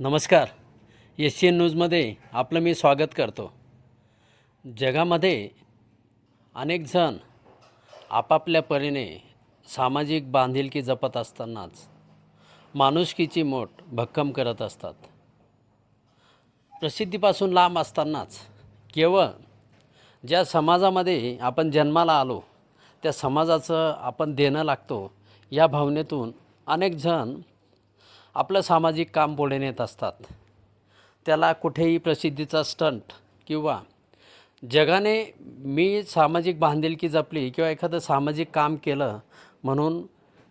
नमस्कार. एशियन न्यूजमध्ये आपलं मी स्वागत करतो. जगामध्ये अनेक जण आपापल्या परीने सामाजिक बांधिलकी जपत असतानाच माणुसकीची मोठ भक्कम करत असतात. प्रसिद्धीपासून लांब असतानाच केवळ ज्या समाजामध्ये आपण जन्माला आलो त्या समाजाचं आपण देणं लागतो या भावनेतून अनेक जण आपलं सामाजिक काम पुढे नेत असतात. त्याला कुठेही प्रसिद्धीचा स्टंट किंवा जगाने मी सामाजिक बांधिलकी जपली किंवा एखादं सामाजिक काम केलं म्हणून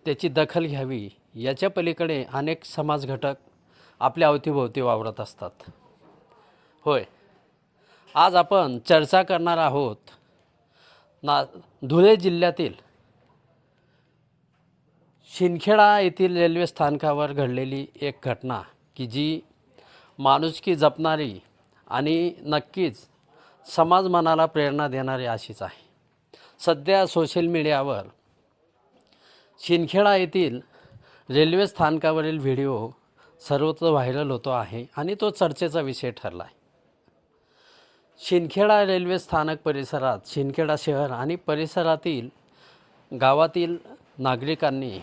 त्याची दखल घ्यावी याच्या पलीकडे अनेक समाज घटक आपल्या अवतीभोवती वावरत असतात. होय. आज आपण चर्चा करणार आहोत ना धुळे जिल्ह्यातील शिंदखेडा येथील रेल्वे स्थानकावर घडलेली एक घटना की जी माणुसकी जपणारी आणि नक्कीच समाज मनाला प्रेरणा देणारी अशीच आहे. सध्या सोशल मीडियावर शिंदखेडा येथील रेल्वे स्थानकावरील व्हिडिओ सर्वत्र व्हायरल होतो आहे आणि तो चर्चेचा विषय ठरला आहे. शिंदखेडा रेल्वे स्थानक परिसरात शिंदखेडा शहर आणि परिसरातील गावातील नागरिकांनी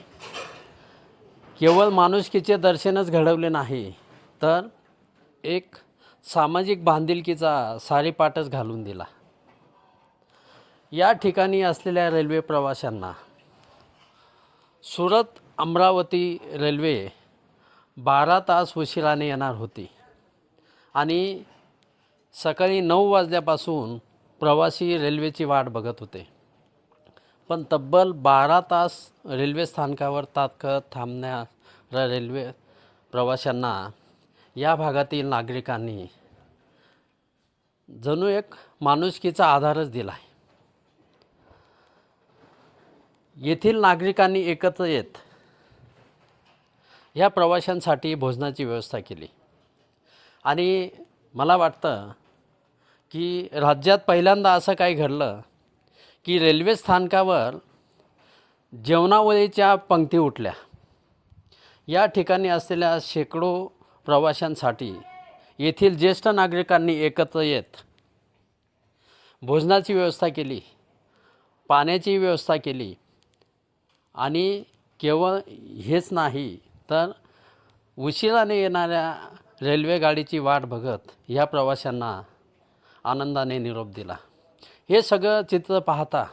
केवळ माणुसकीचे दर्शनच घडवले नाही तर एक सामाजिक बांधिलकीचा सारीपाटच घालून दिला. या ठिकाणी असलेल्या रेल्वे प्रवाशांना सुरत अमरावती रेल्वे बारा तास उशिराने येणार होती आणि सकाळी नऊ वाजल्यापासून प्रवासी रेल्वेची वाट बघत होते. पण तब्बल बारा तास रेल्वे स्थानकावर तात्काळ थांबणाऱ्या रेल्वे प्रवाशांना या भागातील नागरिकांनी जणू एक माणुसकीचा आधारच दिला आहे. येथील नागरिकांनी एकत्र येत या प्रवाशांसाठी भोजनाची व्यवस्था केली. आणि मला वाटतं की राज्यात पहिल्यांदा असं काही घडलं की रेल्वे स्थानकावर जेवणावळीच्या पंक्ती उठल्या. या ठिकाणी असलेल्या शेकडो प्रवाशांसाठी येथील ज्येष्ठ नागरिकांनी एकत्र येत भोजनाची व्यवस्था केली पाण्याची व्यवस्था केली आणि केवळ हेच नाही तर उशिराने येणाऱ्या रेल्वे गाडीची वाट बघत या प्रवाशांना आनंदाने निरोप दिला. हे सगळं चित्र पाहता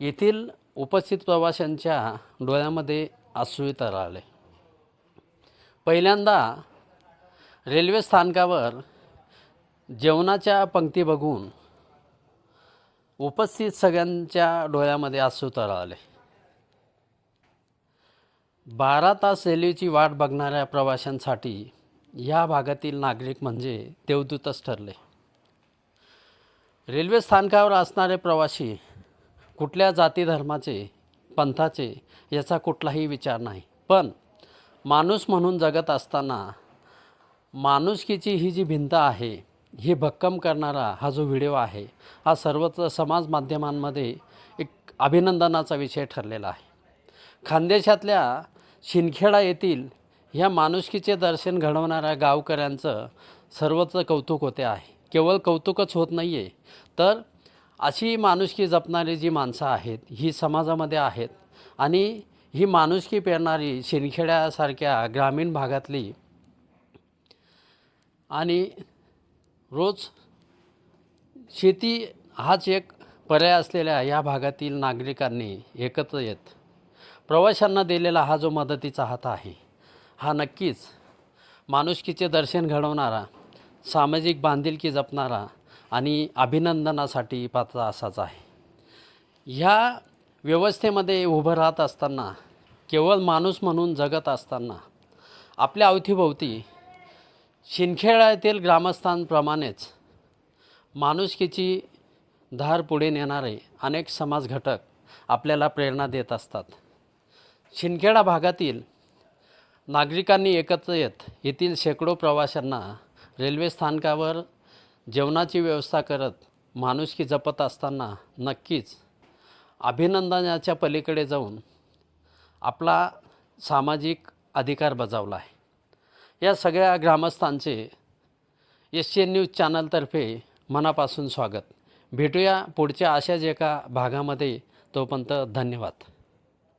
येथील उपस्थित प्रवाशांच्या डोळ्यामध्ये अश्रू तरळले पहिल्यांदा रेल्वे स्थानकावर जेवणाच्या पंक्ती बघून उपस्थित सगळ्यांच्या डोळ्यामध्ये अश्रू तरळले बारा तास रेल्वेची वाट बघणाऱ्या प्रवाशांसाठी या भागातील नागरिक म्हणजे देवदूतच ठरले. रेल्वे स्थानकावर असणारे प्रवासी कुठल्या जाती धर्माचे पंथाचे याचा कुठलाही विचार नाही. पण माणूस म्हणून जगत असताना माणुसकीची ही जी भिंत आहे ही भक्कम करणारा हा जो व्हिडिओ आहे हा सर्वत्र समाज माध्यमांमध्ये एक अभिनंदनाचा विषय ठरलेला आहे. खानदेशातल्या शिनखेडा येथील ह्या माणुसकीचे दर्शन घडवणाऱ्या गावकऱ्यांचं सर्वत्र कौतुक होते आहे. केवळ कौतुकच होत नाही आहे तर अशी माणुसकी जपणारी जी माणसं आहेत ही समाजामध्ये आहेत आणि ही माणुसकी पेरणारी शिंदखेड्यासारख्या ग्रामीण भागातली आणि रोज शेती हाच एक पर्याय असलेल्या या भागातील नागरिकांनी एकत्र येत प्रवाशांना दिलेला हा जो मदतीचा हात आहे हा नक्कीच माणुसकीचे दर्शन घडवणारा सामाजिक बांधिलकी जपणारा आणि अभिनंदनासाठी पात्र असाच आहे. ह्या व्यवस्थेमध्ये उभं राहत असताना केवळ माणूस म्हणून जगत असताना आपल्या अवतीभोवती शिंदखेड्यातील ग्रामस्थांप्रमाणेच माणुसकीची धार पुढे नेणारे अनेक समाज घटक आपल्याला प्रेरणा देत असतात. शिनखेडा भागातील नागरिकांनी एकत्र येत येथील शेकडो प्रवाशांना रेल्वे स्थानकावर जेवणाची व्यवस्था करत माणुसकी जपत असताना नक्कीच अभिनंदनाच्या पलीकडे जाऊन आपला सामाजिक अधिकार बजावला आहे. या सगळ्या ग्रामस्थांचे एस सी एन न्यूज चॅनलतर्फे मनापासून स्वागत. भेटूया पुढच्या अशाच एका भागामध्ये. तोपर्यंत धन्यवाद.